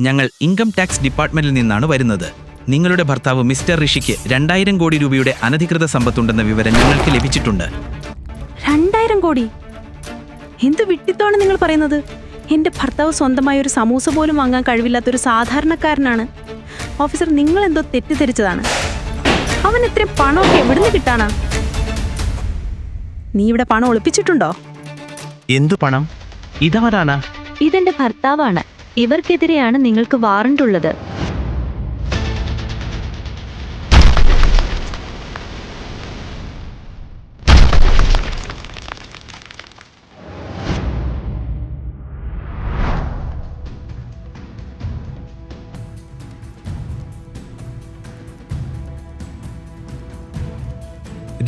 ഞങ്ങൾ income tax ഡിപ്പാർട്ട്മെന്റിൽ നിന്നാണ് വരുന്നത്. നിങ്ങളുടെ ഭർത്താവ് മിസ്റ്റർ ഋഷിക്ക് രണ്ടായിരം കോടി രൂപയുടെ അനധികൃത സമ്പത്തുണ്ടെന്ന വിവരം ഞങ്ങൾക്ക് ലഭിച്ചിട്ടുണ്ട്. രണ്ടായിരം കോടി? എന്ത് വിട്ടിത്താണ് നിങ്ങൾ പറയുന്നത്? എന്റെ ഭർത്താവ് സ്വന്തമായ ഒരു സമൂസ പോലും വാങ്ങാൻ കഴിവില്ലാത്ത ഒരു സാധാരണക്കാരനാണ്. ഓഫീസർ നിങ്ങൾ എന്തോ തെറ്റിദ്ധരിച്ചതാണ്. അവൻ ഇത്രയും പണമൊക്കെ എവിടുന്ന് കിട്ടാനാ? നീ ഇവിടെ പണം ഒളിപ്പിച്ചിട്ടുണ്ടോ? എന്തു പണം? ഇതവരാണ് ഇതെന്റെ ഭർത്താവാണ്. ഇവർക്കെതിരെയാണ് നിങ്ങൾക്ക് വാറണ്ട് ഉള്ളത്.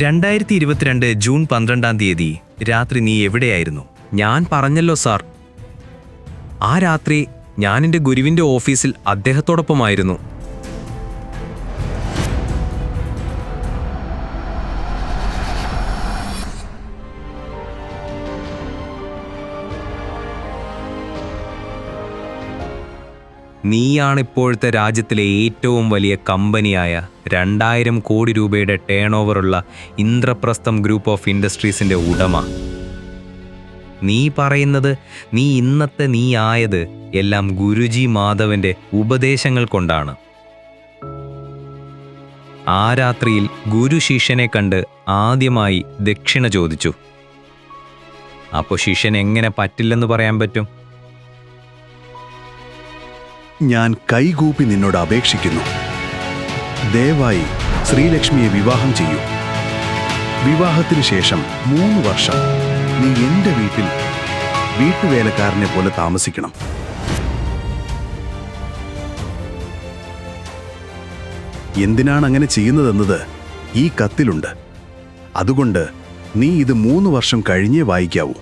രണ്ടായിരത്തി ഇരുപത്തിരണ്ട് ജൂൺ പന്ത്രണ്ടാം തീയതി രാത്രി നീ എവിടെയായിരുന്നു? ഞാൻ പറഞ്ഞല്ലോ സാർ. ആ രാത്രി ഞാൻ എന്റെ ഗുരുവിന്റെ ഓഫീസിൽ അദ്ദേഹത്തോടൊപ്പമായിരുന്നു. നീയാണ് ഇപ്പോഴത്തെ രാജ്യത്തിലെ ഏറ്റവും വലിയ കമ്പനിയായ രണ്ടായിരം കോടി രൂപയുടെ ടേൺ ഓവറുള്ള ഇന്ദ്രപ്രസ്ഥം ഗ്രൂപ്പ് ഓഫ് ഇൻഡസ്ട്രീസിന്റെ ഉടമ. നീ പറയുന്നത് നീ ഇന്നത്തെ നീ ആയത് എല്ലാം ഗുരുജി മാധവന്റെ ഉപദേശങ്ങൾ കൊണ്ടാണ്. ആ രാത്രിയിൽ ഗുരു ശിഷ്യനെ കണ്ട് ആദ്യമായി ദക്ഷിണ ചോദിച്ചു. അപ്പോൾ ശിഷ്യൻ എങ്ങനെ പറ്റില്ലെന്ന് പറയാൻ പറ്റും? ഞാൻ കൈകൂപ്പി നിന്നോട് അപേക്ഷിക്കുന്നു. ദയവായി ശ്രീലക്ഷ്മിയെ വിവാഹം ചെയ്യൂ. വിവാഹത്തിന് ശേഷം മൂന്ന് വർഷം നീ എന്റെ വീട്ടിൽ വീട്ടുവേലക്കാരനെ പോലെ താമസിക്കണം. എന്തിനാണ് അങ്ങനെ ചെയ്യുന്നതെന്നത് ഈ കത്തിലുണ്ട്. അതുകൊണ്ട് നീ ഇത് മൂന്ന് വർഷം കഴിഞ്ഞേ വായിക്കാവൂ.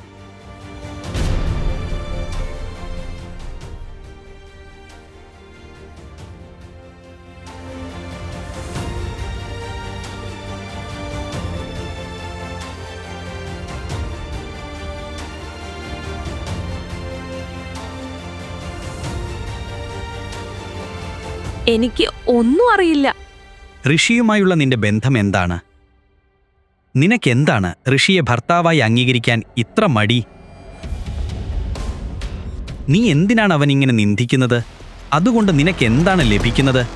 എനിക്ക് ഒന്നും അറിയില്ല. ഋഷിയുമായുള്ള നിന്റെ ബന്ധം എന്താണ്? നിനക്കെന്താണ് ഋഷിയെ ഭർത്താവായി അംഗീകരിക്കാൻ ഇത്ര മടി? നീ എന്തിനാണ് അവൻ ഇങ്ങനെ നിന്ദിക്കുന്നത്? അതുകൊണ്ട് നിനക്കെന്താണ് ലഭിക്കുന്നത്?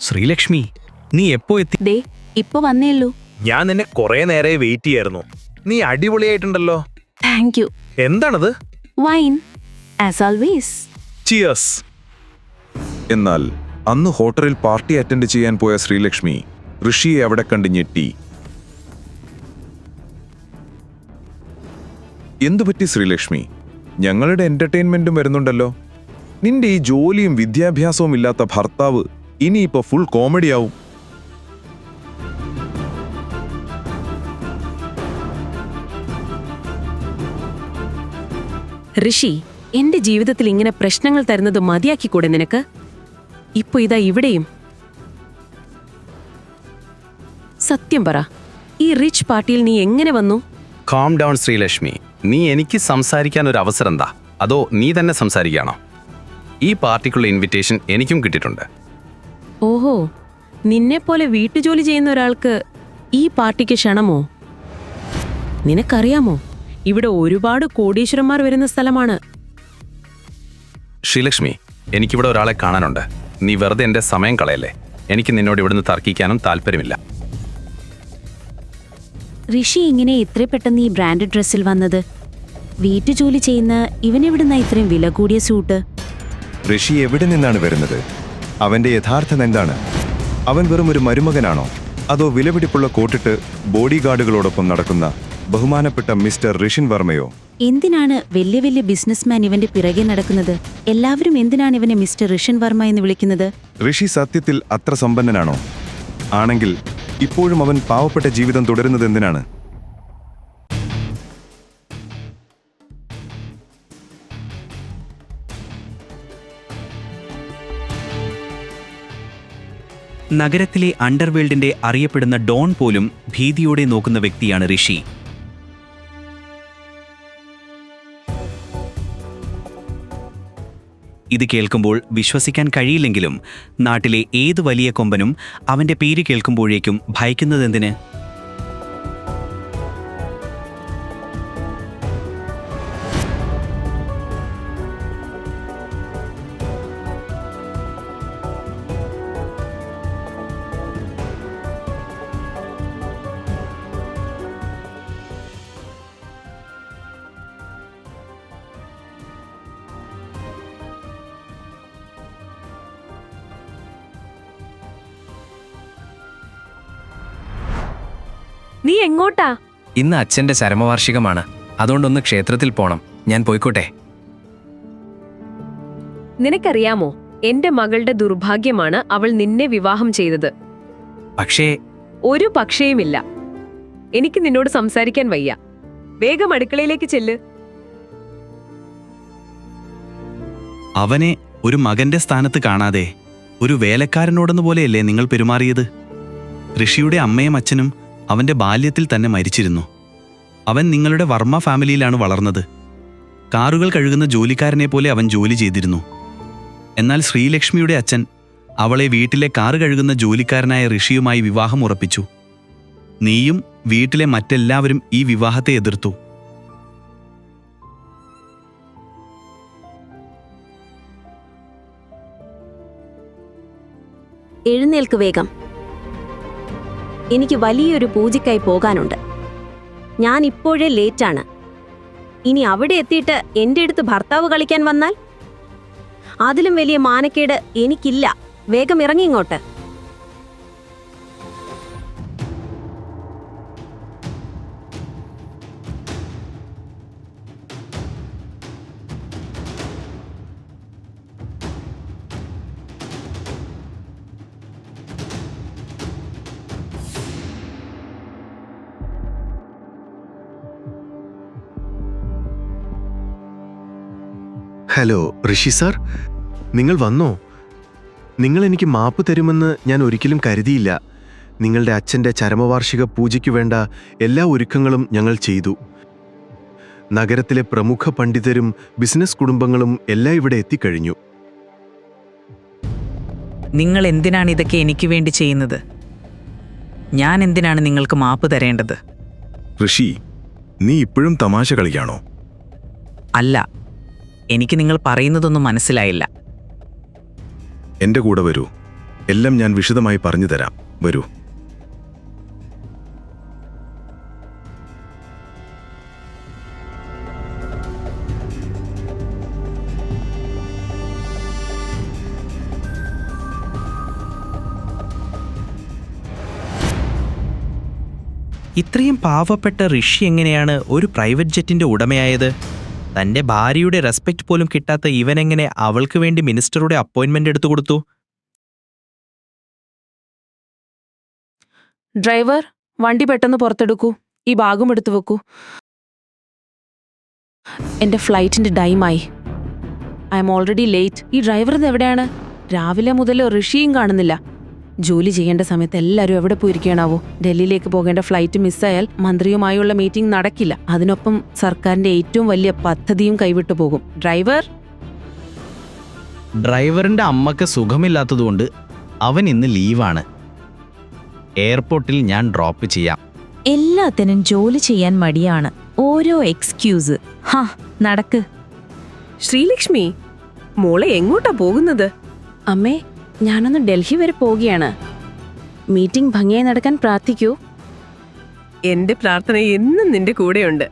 ശ്രീലക്ഷ്മി നീ എപ്പോ എത്തി ദേ ഇപ്പൊ വന്നേയുള്ളൂ ഞാൻ നിന്നെ കുറെ നേരെ വെയിറ്റ് ചെയ്യായിരുന്നു. നീ അടിപൊളിയായിട്ടുണ്ടല്ലോ. താങ്ക് യു എന്താണത്? വൈൻ ആസ് ഓൾവേസ് ചിയേഴ്സ് എന്നാൽ അന്ന് ഹോട്ടലിൽ പാർട്ടി അറ്റൻഡ് ചെയ്യാൻ പോയ ശ്രീലക്ഷ്മി ഋഷിയെ അവിടെ കണ്ട് ഞെട്ടി. എന്തുപറ്റി ശ്രീലക്ഷ്മി? ഞങ്ങളുടെ എന്റർടൈൻമെന്റും വരുന്നുണ്ടല്ലോ. നിന്റെ ഈ ജോലിയും വിദ്യാഭ്യാസവും ഇല്ലാത്ത ഭർത്താവ് ഇനിയിപ്പോ ഫുൾ കോമഡിയാവും ഋഷി എന്റെ ജീവിതത്തിൽ ഇങ്ങനെ പ്രശ്നങ്ങൾ തരുന്നത് മതിയാക്കിക്കൂടെ നിനക്ക്? ഇപ്പൊ ഇതാ ഇവിടെയും. സത്യം പറ ഈ റിച്ച് പാർട്ടിയിൽ നീ എങ്ങനെ വന്നു? Calm down Sreelakshmi. നീ എനിക്ക് സംസാരിക്കാൻ ഒരു അവസരം എന്താ അതോ നീ തന്നെ സംസാരിക്കുകയാണോ? ഈ പാർട്ടിക്കുള്ള ഇൻവിറ്റേഷൻ എനിക്കും കിട്ടിയിട്ടുണ്ട്. ഓഹോ നിന്നെ പോലെ വീട്ടുജോലി ചെയ്യുന്ന ഒരാൾക്ക് ഈ പാർട്ടിക്ക് ക്ഷണമോ? നിനക്കറിയാമോ ഇവിടെ ഒരുപാട് കോടീശ്വരന്മാർ വരുന്ന സ്ഥലമാണ് ശ്രീലക്ഷ്മി എനിക്കിവിടെ ഒരാളെ കാണാനുണ്ട്. നീ വെറുതെ എന്റെ സമയം കളയല്ലേ? എനിക്ക് നിന്നോട് ഇവിടുന്ന് തർക്കിക്കാനും താല്പര്യമില്ല. ഋഷി ഇങ്ങനെ ഇത്ര പെട്ടെന്ന് ഈ ബ്രാൻഡഡ് ഡ്രസ്സിൽ വന്നത്? വീട്ടുജോലി ചെയ്യുന്ന ഇവനെവിടുന്ന ഇത്രയും വില കൂടിയ സൂട്ട്? ഋഷി എവിടെ നിന്നാണ് വരുന്നത്? അവന്റെ യഥാർത്ഥം എന്താണ്? അവൻ വെറും ഒരു മരുമകനാണോ? അതോ വിലപിടിപ്പുള്ള കോട്ടിട്ട് ബോഡി ഗാർഡുകളോടൊപ്പം നടക്കുന്ന ബഹുമാനപ്പെട്ട മിസ്റ്റർ ഋഷിൻ വർമ്മയോ? എന്തിനാണ് വലിയ വലിയ ബിസിനസ്മാൻ ഇവന്റെ പിറകെ നടക്കുന്നത്? എല്ലാവരും എന്തിനാണ് ഇവനെ മിസ്റ്റർ ഋഷൻ വർമ്മ എന്ന് വിളിക്കുന്നത്? ഋഷി സത്യത്തിൽ അത്ര സമ്പന്നനാണോ? ആണെങ്കിൽ ഇപ്പോഴും അവൻ പാവപ്പെട്ട ജീവിതം തുടരുന്നത് എന്തിനാണ്? നഗരത്തിലെ അണ്ടർവേൾഡിന്റെ അറിയപ്പെടുന്ന ഡോൺ പോലും ഭീതിയോടെ നോക്കുന്ന വ്യക്തിയാണ് ഋഷി. ഇത് കേൾക്കുമ്പോൾ വിശ്വസിക്കാൻ കഴിയില്ലെങ്കിലും നാട്ടിലെ ഏത് വലിയ കൊമ്പനും അവന്റെ പേര് കേൾക്കുമ്പോഴേക്കും ഭയക്കുന്നതെന്തിന്? ഇന്ന് അച്ഛന്റെ ചരമവാർഷികമാണ്. അതുകൊണ്ടൊന്ന് ക്ഷേത്രത്തിൽ പോണം. ഞാൻ പോയിക്കോട്ടെ. നിനക്കറിയാമോ എന്റെ മകളുടെ ദുർഭാഗ്യമാണ് അവൾ നിന്നെ വിവാഹം ചെയ്തത്. പക്ഷേ ഒരു പക്ഷേയുമില്ല. എനിക്ക് നിന്നോട് സംസാരിക്കാൻ വയ്യ. വേഗം അടുക്കളയിലേക്ക് ചെല്ല്. അവനെ ഒരു മകന്റെ സ്ഥാനത്ത് കാണാതെ ഒരു വേലക്കാരനോടെന്ന പോലെയല്ലേ നിങ്ങൾ പെരുമാറിയത്? ഋഷിയുടെ അമ്മയും അച്ഛനും അവന്റെ ബാല്യത്തിൽ തന്നെ മരിച്ചിരുന്നു. അവൻ നിങ്ങളുടെ വർമ്മ ഫാമിലിയിലാണ് വളർന്നത്. കാറുകൾ കഴുകുന്ന ജോലിക്കാരനെ പോലെ അവൻ ജോലി ചെയ്തിരുന്നു. എന്നാൽ ശ്രീലക്ഷ്മിയുടെ അച്ഛൻ അവളെ വീട്ടിലെ കാറ് കഴുകുന്ന ജോലിക്കാരനായ ഋഷിയുമായി വിവാഹം ഉറപ്പിച്ചു. നീയും വീട്ടിലെ മറ്റെല്ലാവരും ഈ വിവാഹത്തെ എതിർത്തു. എഴുന്നേൽക്ക് വേഗം. എനിക്ക് വലിയൊരു പൂജയ്ക്കായി പോകാനുണ്ട്. ഞാൻ ഇപ്പോഴേ ലേറ്റാണ്. ഇനി അവിടെ എത്തിയിട്ട് എന്റെ അടുത്ത് ഭർത്താവ് കളിക്കാൻ വന്നാൽ? അതിലും വലിയ മാനക്കേട് എനിക്കില്ല. വേഗം ഇറങ്ങി ഇങ്ങോട്ട്. Hello Rishi sir. നിങ്ങൾ വന്നോ? നിങ്ങൾ എനിക്ക് മാപ്പ് തരുമെന്ന് ഞാൻ ഒരിക്കലും കരുതിയില്ല. നിങ്ങളുടെ അച്ഛന്റെ ചരമവാർഷിക പൂജയ്ക്ക് വേണ്ട എല്ലാ ഒരുക്കങ്ങളും ഞങ്ങൾ ചെയ്തു. നഗരത്തിലെ പ്രമുഖ പണ്ഡിതരും ബിസിനസ് കുടുംബങ്ങളും എല്ലാം ഇവിടെ എത്തിക്കഴിഞ്ഞു. നിങ്ങൾ എന്തിനാണ് ഇതൊക്കെ എനിക്ക് വേണ്ടി ചെയ്യുന്നത്? ഞാൻ എന്തിനാണ് നിങ്ങൾക്ക് മാപ്പ് തരേണ്ടത്? ഋഷി നീ ഇപ്പോഴും തമാശ കളിക്കാണോ അല്ല. എനിക്ക് നിങ്ങൾ പറയുന്നതൊന്നും മനസ്സിലായില്ല. എന്റെ കൂടെ വരൂ. എല്ലാം ഞാൻ വിശദമായി പറഞ്ഞു തരാം. വരൂ. ഇത്രയും പാവപ്പെട്ട ഋഷി എങ്ങനെയാണ് ഒരു പ്രൈവറ്റ് ജെറ്റിന്റെ ഉടമയായത്? തന്റെ ഭാര്യയുടെ റെസ്പെക്ട് പോലും കിട്ടാത്ത എങ്ങനെ അവൾക്ക് വേണ്ടി മിനിസ്റ്ററുടെ അപ്പോയിന്റ്മെന്റ് എടുത്തു കൊടുത്തു? ഡ്രൈവർ വണ്ടി പെട്ടെന്ന് പുറത്തെടുക്കൂ. ഈ ബാഗും എടുത്തു വെക്കൂ. എന്റെ ഫ്ലൈറ്റിന്റെ ടൈമായി. I'm already late. ഈ ഡ്രൈവർ എവിടെയാണ് രാവിലെ മുതൽ ഋഷിയും കാണുന്നില്ല. ജോലി ചെയ്യേണ്ട സമയത്ത് എല്ലാവരും എവിടെ പോയിരിക്കണാവോ ഡൽഹിയിലേക്ക് പോകേണ്ട ഫ്ലൈറ്റ് മിസ്സായാൽ മന്ത്രിയുമായുള്ള മീറ്റിംഗ് നടക്കില്ല. അതിനൊപ്പം സർക്കാരിന്റെ ഏറ്റവും വലിയ പദ്ധതിയും കൈവിട്ടു പോകും. ഡ്രൈവർ? ഡ്രൈവറിന്റെ അമ്മയ്ക്ക് സുഖമില്ലാത്തതുകൊണ്ട് അവൻ ഇന്ന് ലീവാണ്. എയർപോർട്ടിൽ ഞാൻ ഡ്രോപ്പ് ചെയ്യാം. എല്ലാത്തിനും ജോലി ചെയ്യാൻ മടിയാണ്. ഓരോ എക്സ്ക്യൂസ് ഹാ നടക്ക്. ശ്രീലക്ഷ്മി മോളെ എങ്ങോട്ടാ പോകുന്നത്? അമ്മേ ഞാനൊന്ന് ഡൽഹി വരെ പോവുകയാണ്. മീറ്റിംഗ് ഭംഗിയായി നടക്കാൻ പ്രാർത്ഥിക്കൂ. എന്റെ പ്രാർത്ഥന എന്നും നിന്റെ കൂടെയുണ്ട്.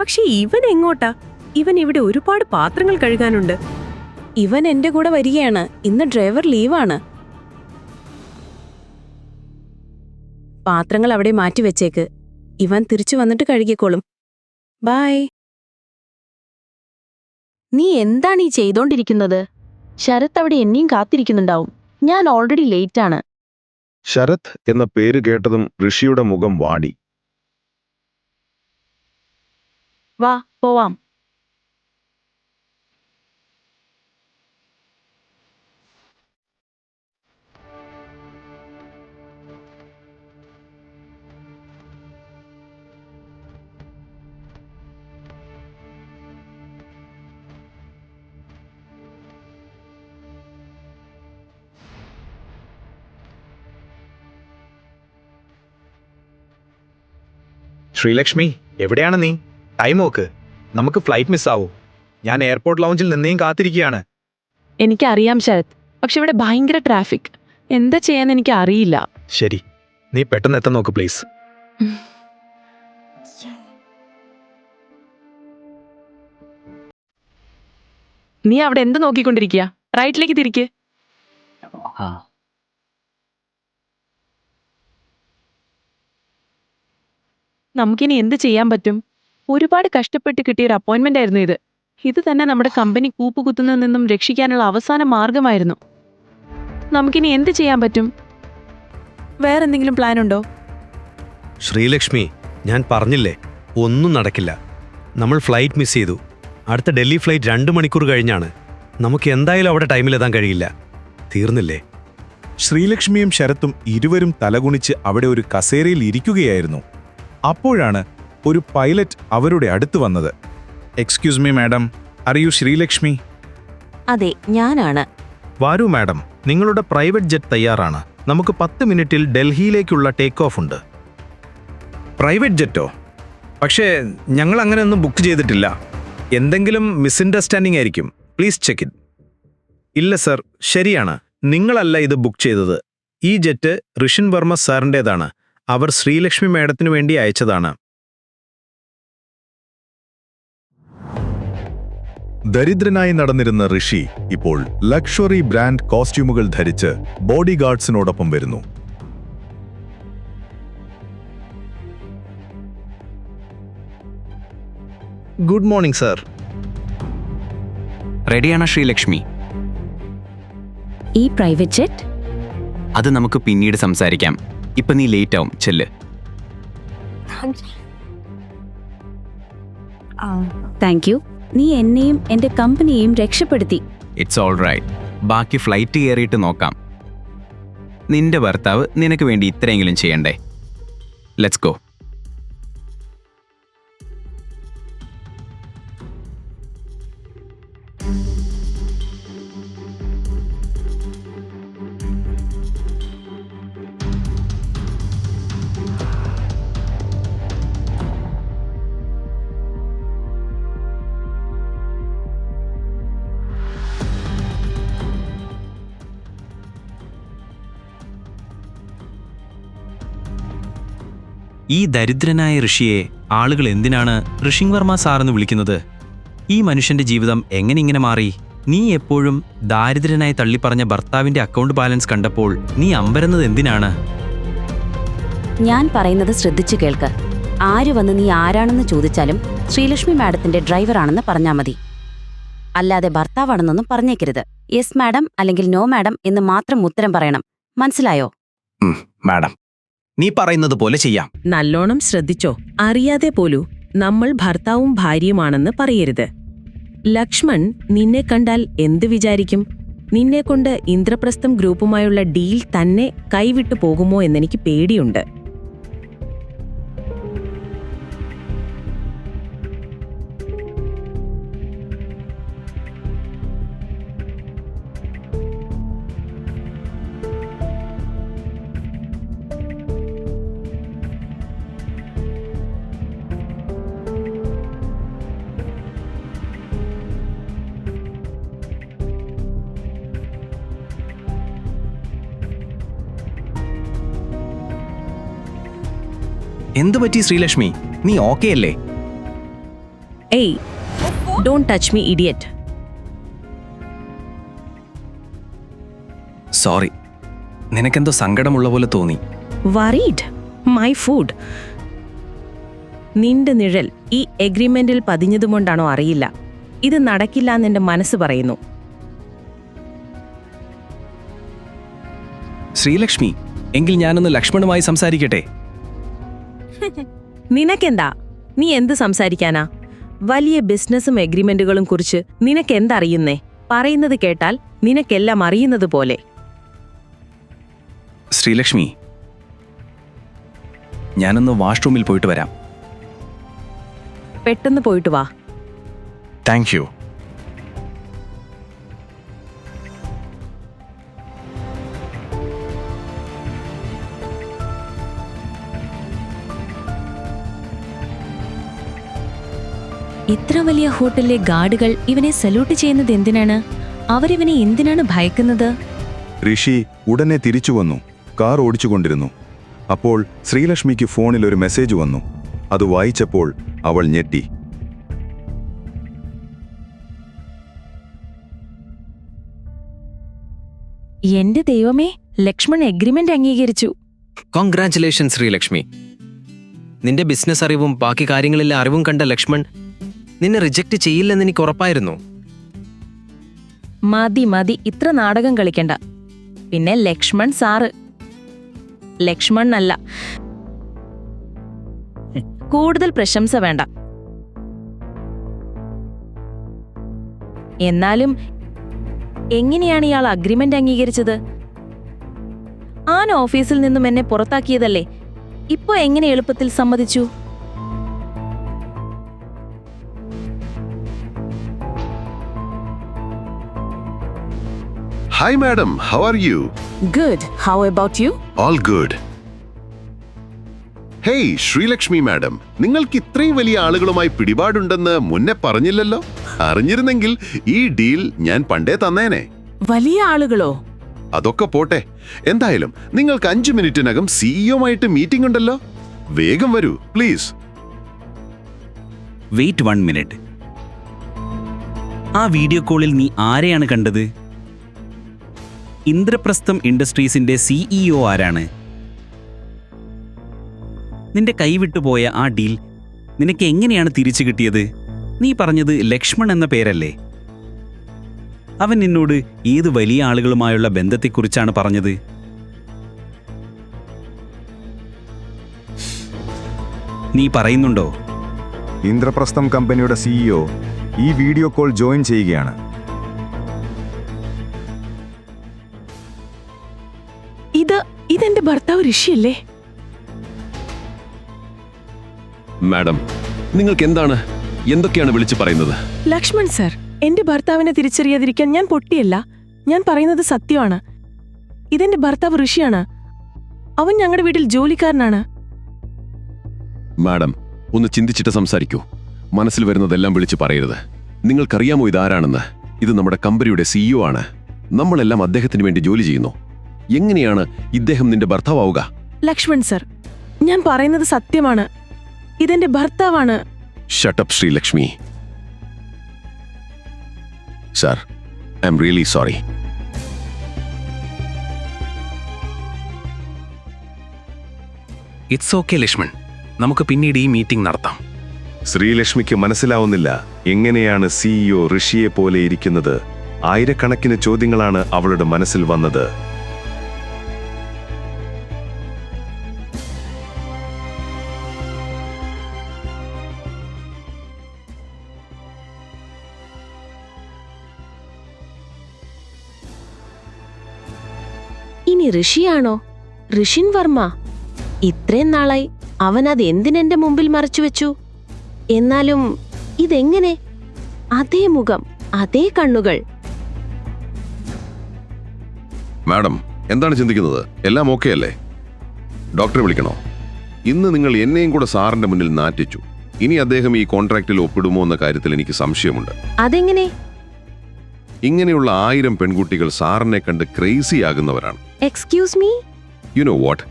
പക്ഷെ ഇവൻ എങ്ങോട്ടാ? ഇവൻ ഇവിടെ ഒരുപാട് പാത്രങ്ങൾ കഴുകാനുണ്ട്. ഇവൻ എന്റെ കൂടെ വരികയാണ്. ഇന്ന് ഡ്രൈവർ ലീവാണ്. പാത്രങ്ങൾ അവിടെ മാറ്റി വെച്ചേക്ക്. ഇവൻ തിരിച്ചു വന്നിട്ട് കഴുകിക്കോളും. ബായ്. നീ എന്താണ് ഈ ചെയ്തോണ്ടിരിക്കുന്നത്? ശരത് അവിടെ എന്നെയും കാത്തിരിക്കുന്നുണ്ടാവും. ഞാൻ ഓൾറെഡി ലേറ്റ് ആണ്. ശരത് എന്ന പേര് കേട്ടതും ഋഷിയുടെ മുഖം വാടി. വാ പോവാം. ശ്രീലക്ഷ്മി എവിടെയാണ് നീ? ടൈം നോക്ക്. നമുക്ക് ഫ്ലൈറ്റ് മിസ്സാവും ഞാൻ എയർപോർട്ട് ലോഞ്ചിൽ നിന്നെയും കാത്തിരിക്കുകയാണ്. എനിക്കറിയാം ശരത്. പക്ഷെ ഇവിടെ ഭയങ്കര ട്രാഫിക് എന്താ ചെയ്യാന്ന് എനിക്ക് അറിയില്ല ശരി. നീ പെട്ടെന്ന് എത്താൻ നോക്ക് പ്ലീസ് നീ അവിടെ എന്ത് നോക്കിക്കൊണ്ടിരിക്കുക റൈറ്റിലേക്ക് തിരിക്ക്. നമുക്കിനി എന്ത് ചെയ്യാൻ പറ്റും? ഒരുപാട് കഷ്ടപ്പെട്ട് കിട്ടിയ ഒരു അപ്പോയിന്റ്മെന്റ് ആയിരുന്നു ഇത്. ഇത് തന്നെ നമ്മുടെ കമ്പനി കൂപ്പുകുത്തുന്നതിൽ നിന്നും രക്ഷിക്കാനുള്ള അവസാന മാർഗമായിരുന്നു നമുക്കിനി എന്ത് ചെയ്യാൻ പറ്റും? വേറെ വേറെന്തെങ്കിലും പ്ലാൻ ഉണ്ടോ? ശ്രീലക്ഷ്മി ഞാൻ പറഞ്ഞില്ലേ ഒന്നും നടക്കില്ല. നമ്മൾ ഫ്ലൈറ്റ് മിസ് ചെയ്തു. അടുത്ത ഡൽഹി ഫ്ലൈറ്റ് രണ്ട് മണിക്കൂർ കഴിഞ്ഞാണ്. നമുക്ക് എന്തായാലും അവിടെ ടൈമിലെത്താൻ കഴിയില്ല. തീർന്നില്ലേ? ശ്രീലക്ഷ്മിയും ശരത്തും ഇരുവരും തലകുണിച്ച് അവിടെ ഒരു കസേരയിൽ ഇരിക്കുകയായിരുന്നു. അപ്പോഴാണ് ഒരു പൈലറ്റ് അവരുടെ അടുത്ത് വന്നത്. എക്സ്ക്യൂസ് മീ മാഡം അറിയൂ ശ്രീലക്ഷ്മി അതെ ഞാനാണ്. വാരു മാഡം നിങ്ങളുടെ പ്രൈവറ്റ് ജെറ്റ് തയ്യാറാണ്. നമുക്ക് പത്ത് മിനിറ്റിൽ ഡൽഹിയിലേക്കുള്ള ടേക്ക് ഓഫ് ഉണ്ട്. പ്രൈവറ്റ് ജെറ്റോ പക്ഷേ ഞങ്ങൾ അങ്ങനെ ഒന്നും ബുക്ക് ചെയ്തിട്ടില്ല. എന്തെങ്കിലും മിസ്അണ്ടർസ്റ്റാൻഡിംഗ് ആയിരിക്കും. പ്ലീസ് ചെക്ക് ഇറ്റ് ഇല്ല സർ ശരിയാണ്. നിങ്ങളല്ല ഇത് ബുക്ക് ചെയ്തത്. ഈ ജെറ്റ് ഋഷിൻ വർമ്മ സാറിന്റേതാണ് അവർ ശ്രീലക്ഷ്മി മേഡത്തിന് വേണ്ടി അയച്ചതാണ്. ദരിദ്രനായി നടന്നിരുന്ന ഋഷി ഇപ്പോൾ ലക്ഷറി ബ്രാൻഡ് കോസ്റ്റ്യൂമുകൾ ധരിച്ച് ബോഡി ഗാർഡ്സിനോടൊപ്പം വരുന്നു. Good morning sir. റെഡിയാണ് ശ്രീലക്ഷ്മി. ഈ പ്രൈവറ്റ് ജെറ്റ്? അത് നമുക്ക് പിന്നീട് സംസാരിക്കാം. ഇപ്പൊ നീ ലേറ്റ് ആവും. ചെല്ല്. താങ്ക് യു നീ എന്നെയും എന്റെ കമ്പനിയെയും രക്ഷപ്പെടുത്തി. ഇറ്റ്സ് ഓൾ റൈറ്റ് ബാക്കി ഫ്ലൈറ്റ് കയറിയിട്ട് നോക്കാം. നിന്റെ ഭർത്താവ് നിനക്ക് വേണ്ടി ഇത്രയെങ്കിലും ചെയ്യണ്ടേ? ലെറ്റ്സ് ഗോ ഈ ദരിദ്രനായ ഋഷിയെ ആളുകൾ എന്തിനാണ് ഋഷിങ് വർമ്മ സാറെന്ന് വിളിക്കുന്നത്? ഈ മനുഷ്യന്റെ ജീവിതം എങ്ങനെ ഇങ്ങനെ മാറി? നീ എപ്പോഴും ദാരിദ്രനായി തള്ളിപ്പറഞ്ഞ ഭർത്താവിന്റെ അക്കൗണ്ട് ബാലൻസ് കണ്ടപ്പോൾ നീ അമ്പരന്നത് എന്തിനാണ്? ഞാൻ പറയുന്നത് ശ്രദ്ധിച്ചു കേൾക്ക്. ആര് വന്ന് നീ ആരാണെന്ന് ചോദിച്ചാലും ശ്രീലക്ഷ്മി മാഡത്തിന്റെ ഡ്രൈവറാണെന്ന് പറഞ്ഞാൽ മതി. അല്ലാതെ ഭർത്താവാണെന്നൊന്നും പറഞ്ഞേക്കരുത്. യെസ് മാഡം അല്ലെങ്കിൽ നോ മാഡം എന്ന് മാത്രം ഉത്തരം പറയണം. മനസ്സിലായോ? മാഡം നീ പറയുന്നത് പോലെ ചെയ്യാം. നല്ലോണം ശ്രദ്ധിച്ചോ. അറിയാതെ പോലൂ നമ്മൾ ഭർത്താവും ഭാര്യയുമാണെന്ന് പറയരുത്. ലക്ഷ്മൺ നിന്നെ കണ്ടാൽ എന്ത് വിചാരിക്കും? നിന്നെക്കൊണ്ട് ഇന്ദ്രപ്രസ്ഥം ഗ്രൂപ്പുമായുള്ള ഡീൽ തന്നെ കൈവിട്ടു പോകുമോ എന്നെനിക്ക് പേടിയുണ്ട്. പറ്റി ശ്രീലക്ഷ്മി? നീ ഓക്കെ അല്ലേ? ഏയ് don't touch me idiot sorry നിനക്കെന്തോ സങ്കടമുള്ള പോലെ തോന്നി. വറീഡ് മൈ ഫുഡ് നിന്റെ നിഴൽ ഈ എഗ്രിമെന്റിൽ പതിഞ്ഞതുകൊണ്ടാണോ അറിയില്ല. ഇത് നടക്കില്ല എന്ന് എന്റെ മനസ്സ് പറയുന്നു. ശ്രീലക്ഷ്മി എങ്കിൽ ഞാനൊന്ന് ലക്ഷ്മണുമായി സംസാരിക്കട്ടെ? നിനക്കെന്താ? നീ എന്ത് സംസാരിക്കാനാ? വലിയ ബിസിനസ്സും എഗ്രിമെന്റുകളും കുറിച്ച് നിനക്കെന്തറിയുന്നേ? പറയുന്നത് കേട്ടാൽ നിനക്കെല്ലാം അറിയുന്നത് പോലെ. ശ്രീലക്ഷ്മി ഞാനൊന്ന് വാഷ്റൂമിൽ പോയിട്ട് വരാം. പെട്ടെന്ന് പോയിട്ട് വാ. Thank you. ഇത്ര വലിയ ഹോട്ടലിലെ ഗാർഡുകൾ ഇവനെ സല്യൂട്ട് ചെയ്യുന്നത് എന്തിനാണ്? അവരിവനെ എന്തിനാണ് ഭയക്കുന്നത്? ഋഷി ഉടനെ തിരിച്ചു വന്നു. കാർ ഓടിച്ചുകൊണ്ടിരുന്നു. അപ്പോൾ ശ്രീലക്ഷ്മിക്ക് ഫോണിൽ ഒരു മെസ്സേജ് വന്നു. അത് വായിച്ചപ്പോൾ അവൾ ഞെട്ടി. എന്റെ ദൈവമേ ലക്ഷ്മൺ എഗ്രിമെന്റ് അംഗീകരിച്ചു. കോൺഗ്രാറ്റുലേഷൻ ശ്രീലക്ഷ്മി. നിന്റെ ബിസിനസ് അറിവും ബാക്കി കാര്യങ്ങളിലെ അറിവും കണ്ട ലക്ഷ്മൺ നിന്നെ റിജക്റ്റ് ചെയ്യില്ലെന്ന് എനിക്ക് ഉറപ്പായിരുന്നു. മതി മതി. ഇത്ര നാടകം കളിക്കണ്ട. പിന്നെ ലക്ഷ്മൺ സാറ്. ലക്ഷ്മൺ അല്ല കൂടുതൽ പ്രശംസ വേണ്ട. എന്നാലും എങ്ങനെയാണ് ഇയാൾ അഗ്രിമെന്റ് അംഗീകരിച്ചത്? ആൻ ഓഫീസിൽ നിന്നും എന്നെ പുറത്താക്കിയതല്ലേ? ഇപ്പോ എങ്ങനെ എളുപ്പത്തിൽ സമ്മതിച്ചു? Hi madam how are you good how about you all good hey Sreelakshmi madam നിങ്ങൾക്ക് ഇത്രയും വലിയ ആളുകളുമായി പിടിപാടുണ്ടെന്ന് മുന്നേ പറഞ്ഞില്ലല്ലോ? അറിഞ്ഞിരുന്നെങ്കിൽ ഈ ഡീൽ ഞാൻ പണ്ടേ തന്നേനെ. വലിയ ആളുകളോ? അതൊക്കെ പോട്ടെ. എന്തായാലും നിങ്ങൾക്ക് അഞ്ചു മിനിറ്റിനകം സിഇഒമായിട്ട് മീറ്റിംഗ് ഉണ്ടല്ലോ. വേഗം വരൂ പ്ലീസ് വെയിറ്റ് വൺ മിനിറ്റ് ആ വീഡിയോ കോളിൽ നീ ആരെയാണ് കണ്ടത്? ഇന്ദ്രപ്രസ്ഥം ഇൻഡസ്ട്രീസിന്റെ സിഇഒ ആരാണ്? നിന്റെ കൈവിട്ടുപോയ ആ ഡീൽ നിനക്ക് എങ്ങനെയാണ് തിരിച്ചു കിട്ടിയത്? നീ പറഞ്ഞത് ലക്ഷ്മൺ എന്ന പേരല്ലേ? അവൻ നിന്നോട് ഏത് വലിയ ആളുകളുമായുള്ള ബന്ധത്തെക്കുറിച്ചാണ് പറഞ്ഞത്? നീ പറയുന്നുണ്ടോ? ഇന്ദ്രപ്രസ്ഥം കമ്പനിയുടെ സിഇഒ ഈ വീഡിയോ കോൾ ജോയിൻ ചെയ്യുകയാണ്. ഇതെന്റെ ഭർത്താവ് ഋഷിയല്ലേ? മാഡം നിങ്ങൾക്ക് എന്താണ് എന്തൊക്കെയാണ് വിളിച്ചു പറയുന്നത്? ലക്ഷ്മൺ സർ എന്റെ ഭർത്താവിനെ തിരിച്ചറിയാതിരിക്കാൻ ഞാൻ പൊട്ടിയല്ല. ഞാൻ പറയുന്നത് സത്യമാണ്. ഇതെന്റെ ഭർത്താവ് ഋഷിയാണ്. അവൻ ഞങ്ങളുടെ വീട്ടിൽ ജോലിക്കാരനാണ്. മാഡം ഒന്ന് ചിന്തിച്ചിട്ട് സംസാരിക്കൂ. മനസ്സിൽ വരുന്നതെല്ലാം വിളിച്ചു പറയരുത്. നിങ്ങൾക്കറിയാമോ ഇതാരാണെന്ന്? ഇത് നമ്മുടെ കമ്പനിയുടെ സിഇഒ ആണ്. നമ്മളെല്ലാം അദ്ദേഹത്തിന് വേണ്ടി ജോലി ചെയ്യുന്നു. എങ്ങനെയാണ് ഇദ്ദേഹം നിന്റെ ഭർത്താവുക ലക്ഷ്മൺ സർ ഞാൻ പറയുന്നത് സത്യമാണ്. ഇതെന്റെ ഭർത്താവാണ്. Shut up Sreelakshmi. Sir I'm really sorry it's okay Lakshman നമുക്ക് പിന്നീട് ഈ മീറ്റിംഗ് നടത്താം. ശ്രീലക്ഷ്മിക്ക് മനസ്സിലാവുന്നില്ല എങ്ങനെയാണ് സിഇഒ ഋഷിയെ പോലെ ഇരിക്കുന്നത്. ആയിരക്കണക്കിന് ചോദ്യങ്ങളാണ് അവളുടെ മനസ്സിൽ വന്നത്. ഋഷിയാണോ? ഋഷിൻ വർമ്മ. ഇത്രയും നാളായി അവൻ അത് എന്തിനെന്റെ മുമ്പിൽ മറച്ചുവെച്ചു എന്നാലും ഇതെങ്ങനെ? അതേ മുഖം അതേ കണ്ണുകൾ. മാഡം എന്താണ് ചിന്തിക്കുന്നത്? എല്ലാം ഓക്കെ അല്ലേ? ഡോക്ടറെ വിളിക്കണോ? ഇന്ന് നിങ്ങൾ എന്നെയും കൂടെ സാറിന്റെ മുന്നിൽ നാറ്റിച്ചു. ഇനി അദ്ദേഹം ഈ കോൺട്രാക്റ്റിൽ ഒപ്പിടുമോ എന്ന കാര്യത്തിൽ എനിക്ക് സംശയമുണ്ട്. അതെങ്ങനെ? ഇങ്ങനെയുള്ള ആയിരം പെൺകുട്ടികൾ സാറിനെ കണ്ട് crazy ആകുന്നവരാണ് excuse me you know what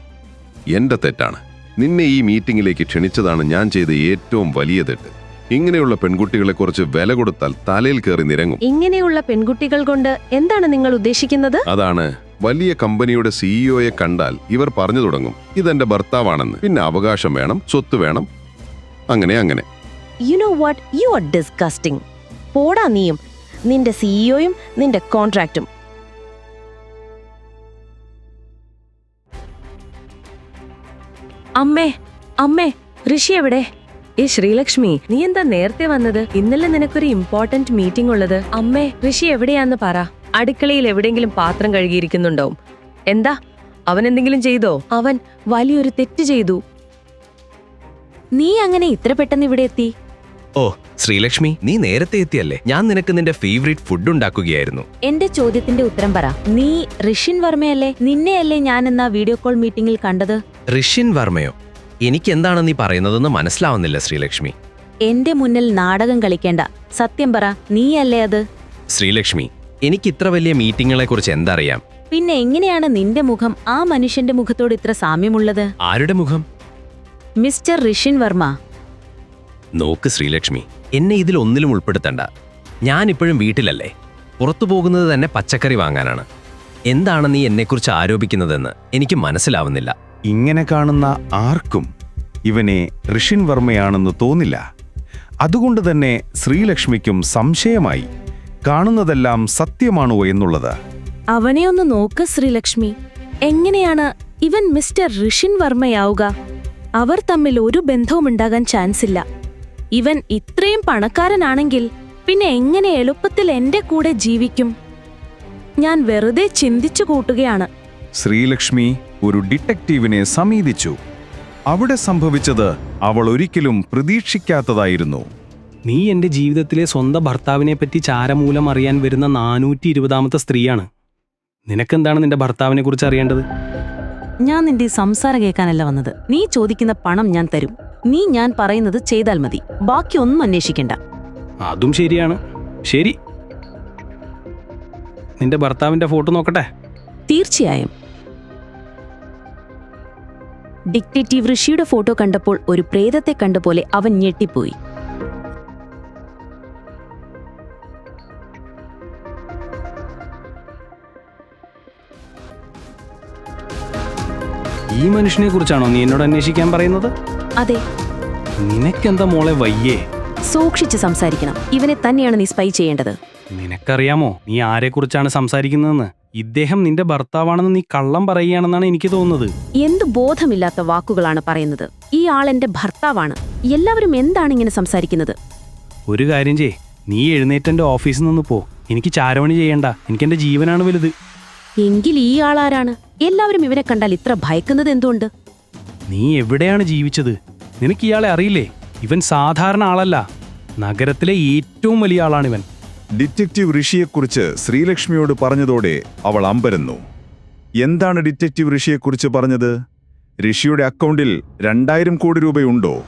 എന്റെ തെറ്റാണ്. നിന്നെ ഈ മീറ്റിംഗിലേക്ക് ക്ഷണിച്ചതാണ് ഞാൻ ചെയ്ത ഏറ്റവും വലിയ തെറ്റ്. ഇങ്ങനെയുള്ള പെൺകുട്ടികളെ കുറിച്ച് വില കൊടുത്താൽ തലയിൽ കയറി നിരങ്ങും. ഇങ്ങനെയുള്ള പെൺകുട്ടികൾ കൊണ്ട് എന്താണ് നിങ്ങൾ ഉദ്ദേശിക്കുന്നത്? അതാണ്. വലിയ കമ്പനിയുടെ സിഇഒയെ കണ്ടാൽ ഇവർ പറഞ്ഞു തുടങ്ങും. ഇതെന്റെ ഭർത്താവാണെന്ന്. പിന്നെ അവകാശം വേണം സ്വത്ത് വേണം. അങ്ങനെ അങ്ങനെ. You know what you are disgusting പോടാ നീയും. നിന്റെ സിഇഒയും നിന്റെ കോൺട്രാക്റ്റും അമ്മേ അമ്മേ ഋഷി എവിടെ? ഏ ശ്രീലക്ഷ്മി നീ എന്താ നേരത്തെ വന്നത്? ഇന്നലെ നിനക്കൊരു ഇമ്പോർട്ടന്റ് മീറ്റിംഗ് ഉള്ളത്. അമ്മേ ഋഷി എവിടെയാന്ന് പറ. അടുക്കളയിൽ എവിടെയെങ്കിലും പാത്രം കഴുകിയിരിക്കുന്നുണ്ടാവും. എന്താ? അവൻ എന്തെങ്കിലും ചെയ്തോ? അവൻ വലിയൊരു തെറ്റ് ചെയ്തു. നീ അങ്ങനെ ഇത്ര പെട്ടെന്ന് ഇവിടെ എത്തി? ഓ ശ്രീലക്ഷ്മി നീ നേരത്തെ എത്തിയല്ലേ? ഞാൻ നിനക്ക് നിന്റെ ഫേവറേറ്റ് ഫുഡ് ഉണ്ടാക്കുകയായിരുന്നു. എന്റെ ചോദ്യത്തിന്റെ ഉത്തരം പറ. നീ ഋഷിൻ വർമ്മയല്ലേ? നിന്നെയല്ലേ ഞാൻ എന്നാ വീഡിയോ കോൾ മീറ്റിംഗിൽ കണ്ടത്? ഋഷിൻ വർമ്മയോ? എനിക്ക് എന്താണ് നീ പറയുന്നതെന്ന് മനസ്സിലാവുന്നില്ല ശ്രീലക്ഷ്മി. എന്റെ മുന്നിൽ നാടകം കളിക്കേണ്ട. സത്യം പറ നീയല്ലേ അത്? ശ്രീലക്ഷ്മി എനിക്ക് ഇത്ര വലിയ മീറ്റിങ്ങുകളെ കുറിച്ച് എന്തറിയാം? പിന്നെ എങ്ങനെയാണ് നിന്റെ മുഖം ആ മനുഷ്യന്റെ മുഖത്തോട് ഇത്ര സാമ്യമുള്ളത്? ആരുടെ മുഖം? മിസ്റ്റർ ഋഷിൻ വർമ്മ. നോക്ക് ശ്രീലക്ഷ്മി എന്നെ ഇതിൽ ഒന്നിലും ഉൾപ്പെടുത്തണ്ട. ഞാനിപ്പോഴും വീട്ടിലല്ലേ. പുറത്തു പോകുന്നത് തന്നെ പച്ചക്കറി വാങ്ങാനാണ്. എന്താണ് നീ എന്നെക്കുറിച്ച് ആരോപിക്കുന്നതെന്ന് എനിക്ക് മനസ്സിലാവുന്നില്ല. ഇങ്ങനെ കാണുന്ന ആർക്കും ഇവനെ ഋഷിൻ വർമ്മയാണെന്ന് തോന്നില്ല. അതുകൊണ്ട് തന്നെ ശ്രീലക്ഷ്മിക്കും സംശയമായി കാണുന്നതെല്ലാം സത്യമാണോ എന്നുള്ളത്. അവനെ ഒന്ന് നോക്ക് ശ്രീലക്ഷ്മി. എങ്ങനെയാണ് ഇവൻ മിസ്റ്റർ ഋഷിൻ വർമ്മയാവുക? അവർ തമ്മിൽ ഒരു ബന്ധവും ഉണ്ടാകാൻ ചാൻസ് ഇല്ല. ഇവൻ ഇത്രയും പണക്കാരനാണെങ്കിൽ പിന്നെ എങ്ങനെ എളുപ്പത്തിൽ എന്റെ കൂടെ ജീവിക്കും? ഞാൻ വെറുതെ ചിന്തിച്ചു കൂട്ടുകയാണ്. ശ്രീലക്ഷ്മി ഒരു ഡിറ്റക്റ്റീവിനെ സമീപിച്ചു. അവിടെ സംഭവിച്ചത് അവൾ ഒരിക്കലും പ്രതീക്ഷിക്കാത്തതായിരുന്നു. നീ എന്റെ ജീവിതത്തിലെ സ്വന്തം ഭർത്താവിനെ പറ്റി ചാരമൂലം അറിയാൻ വരുന്ന നാനൂറ്റി ഇരുപതാമത്തെ സ്ത്രീയാണ്. നിനക്കെന്താണ് നിന്റെ ഭർത്താവിനെ കുറിച്ച് അറിയേണ്ടത്? ഞാൻ നിന്റെ സംസാരം കേൾക്കാനല്ല വന്നത്. നീ ചോദിക്കുന്ന പണം ഞാൻ തരും. നീ ഞാൻ പറയുന്നത് ചെയ്താൽ മതി. ബാക്കിയൊന്നും അന്വേഷിക്കണ്ട. അതും ശരിയാണ്. ശരി. നിന്റെ ഭർത്താവിന്റെ ഫോട്ടോ നോക്കട്ടെ? തീർച്ചയായും. ഡിക്റ്റേറ്റീവ് ഋഷിയുടെ ഫോട്ടോ കണ്ടപ്പോൾ ഒരു പ്രേതത്തെ കണ്ട പോലെ അവൻ ഞെട്ടിപ്പോയി. ഈ മനുഷ്യനെ കുറിച്ചാണോ നീ എന്നോട് അന്വേഷിക്കാൻ പറയുന്നത്? അതെ. നിനക്കെന്താ മോളെ വയ്യേ? സൂക്ഷിച്ച് സംസാരിക്കണം. ഇവനെ തന്നെയാണ് നീ സ്പൈ ചെയ്യേണ്ടത്. നിനക്കറിയാമോ? നീ ആരെക്കുറിച്ചാണ് സംസാരിക്കുന്നതെന്ന്? ഇദ്ദേഹം നിന്റെ ഭർത്താവാണെന്ന് നീ കള്ളം പറയുകയാണെന്നാണ് എനിക്ക് തോന്നുന്നത്. എന്ത് ബോധമില്ലാത്ത വാക്കുകളാണ് പറയുന്നത്. ഈ ആൾ എന്റെ ഭർത്താവാണ്. എല്ലാവരും എന്താണ് ഇങ്ങനെ സംസാരിക്കുന്നത്? ഒരു കാര്യം ചെയ് നീ എഴുന്നേറ്റന്റെ ഓഫീസിൽ നിന്ന് പോ. എനിക്ക് ചാരവണി ചെയ്യണ്ട. എനിക്ക് എന്റെ ജീവനാണ് വലുത്. എങ്കിൽ ഈ ആളാരാണ് എല്ലാവരും ഇവനെ കണ്ടാൽ ഇത്ര ഭയക്കുന്നത് എന്തുകൊണ്ട്? നീ എവിടെയാണ് ജീവിച്ചത്? നിനക്ക് ഇയാളെ അറിയില്ലേ? ഇവൻ സാധാരണ ആളല്ല. നഗരത്തിലെ ഏറ്റവും വലിയ ആളാണിവൻ. ഡിറ്റക്റ്റീവ് ഋഷിയെക്കുറിച്ച് ശ്രീലക്ഷ്മിയോട് പറഞ്ഞതോടെ അവൾ അമ്പരന്നു. എന്താണ് ഡിറ്റക്റ്റീവ് ഋഷിയെക്കുറിച്ച് പറഞ്ഞത്? ഋഷിയുടെ അക്കൗണ്ടിൽ രണ്ടായിരം കോടി രൂപയുണ്ടോ?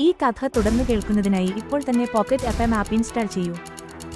ഈ കഥ തുടർന്ന് കേൾക്കുന്നതിനായി ഇപ്പോൾ തന്നെ pocket F M app install ചെയ്യൂ.